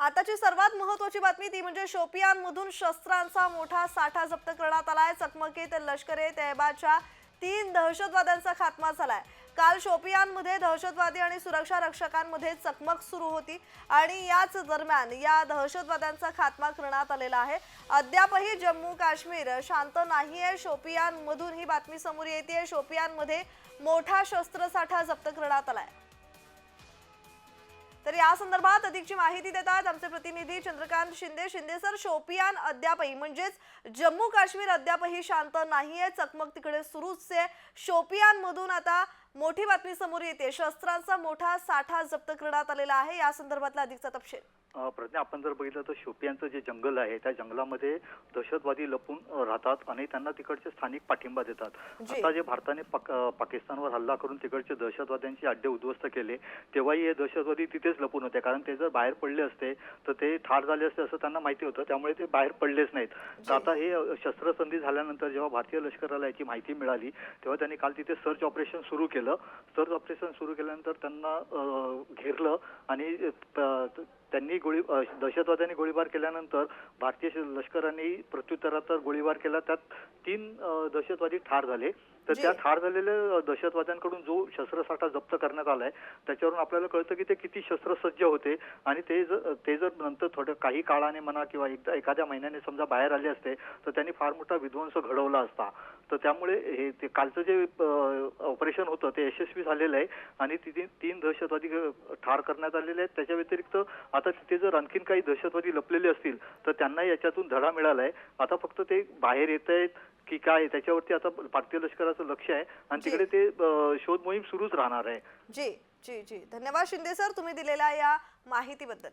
आताची सर्वात महत्वाची बातमी ती म्हणजे शोपियानमधून शस्त्रांचा मोठा साठा जप्त करण्यात आलाय. चकमकीत लष्कर ए तैबाच्या तीन दहशतवाद्यांचा खात्मा झालाय. काल शोपियानमध्ये दहशतवादी आणि सुरक्षा रक्षकांमध्ये चकमक सुरू होती आणि याच दरम्यान या दहशतवाद्यांचा खात्मा करण्यात आलेला आहे. अद्यापही जम्मू काश्मीर शांत नाही आहे शोपियानमधून ही बातमी समोर येते शोपियानमध्ये मोठा शस्त्रसाठा जप्त करण्यात आलाय. तर या संदर्भात अधिकची माहिती देतात आमचे प्रतिनिधी चंद्रकांत शिंदे. शिंदे सर शोपियान अद्यापही म्हणजेच जम्मू काश्मीर अद्यापही शांत नाहीये. चकमक तिकडे सुरूच आहे. शोपियान मधून आता मोठी बातमी समोर येते. शस्त्रांचा मोठा साठा जप्त करण्यात आलेला आहे. या संदर्भातला अधिकचा तपशील. प्रज्ञा आपण जर बघितलं तर शोपियांचं जे जंगल आहे त्या जंगलामध्ये दहशतवादी लपून राहतात आणि त्यांना तिकडचे स्थानिक पाठिंबा देतात. आता जे भारताने पाक- पाकिस्तानवर हल्ला करून तिकडचे दहशतवाद्यांचे अड्डे उद्ध्वस्त केले तेव्हाही हे दहशतवादी तिथेच लपून होते. कारण ते जर बाहेर पडले असते तर ते ठार झाले असते असं त्यांना माहिती होतं. त्यामुळे ते बाहेर पडलेच नाहीत. तर आता हे शस्त्रसंधी झाल्यानंतर जेव्हा भारतीय लष्कराला याची माहिती मिळाली तेव्हा त्यांनी काल तिथे सर्च ऑपरेशन सुरू केलं. सर्च ऑपरेशन सुरू केल्यानंतर त्यांना घेरलं आणि त्यांनी गोळी दहशतवाद्यांनी गोळीबार केल्यानंतर भारतीय लष्कराने प्रत्युत्तरात गोळीबार केला. त्यात तीन दहशतवादी ठार झाले. तर. त्या ठार झालेल्या दहशतवाद्यांकडून जो शस्त्रसाठा जप्त करण्यात आलाय त्याच्यावरून आपल्याला कळतं की ते किती शस्त्रसज्ज होते. आणि ते जर ते जर नंतर थोडं काही काळाने म्हणा किंवा एकदा एखाद्या महिन्याने समजा बाहेर आले असते तर त्यांनी फार मोठा विध्वंस घडवला असता. तर त्यामुळे हे ते कालचं जे ऑपरेशन होतं ते यशस्वी झालेलं आहे. आणि तिथे तीन दहशतवादी ठार करण्यात आलेले आहेत. त्याच्या व्यतिरिक्त आता तिथे जर आणखीन काही दहशतवादी लपलेले असतील तर त्यांना याच्यातून धडा मिळालाय. आता फक्त ते बाहेर येत आहेत की काय त्याच्यावरती आता भारतीय लष्कराचं लक्ष आहे आणि. तिकडे ते शोध मोहीम सुरूच राहणार आहे. जी जी जी. धन्यवाद शिंदे सर तुम्ही दिलेल्या या माहितीबद्दल.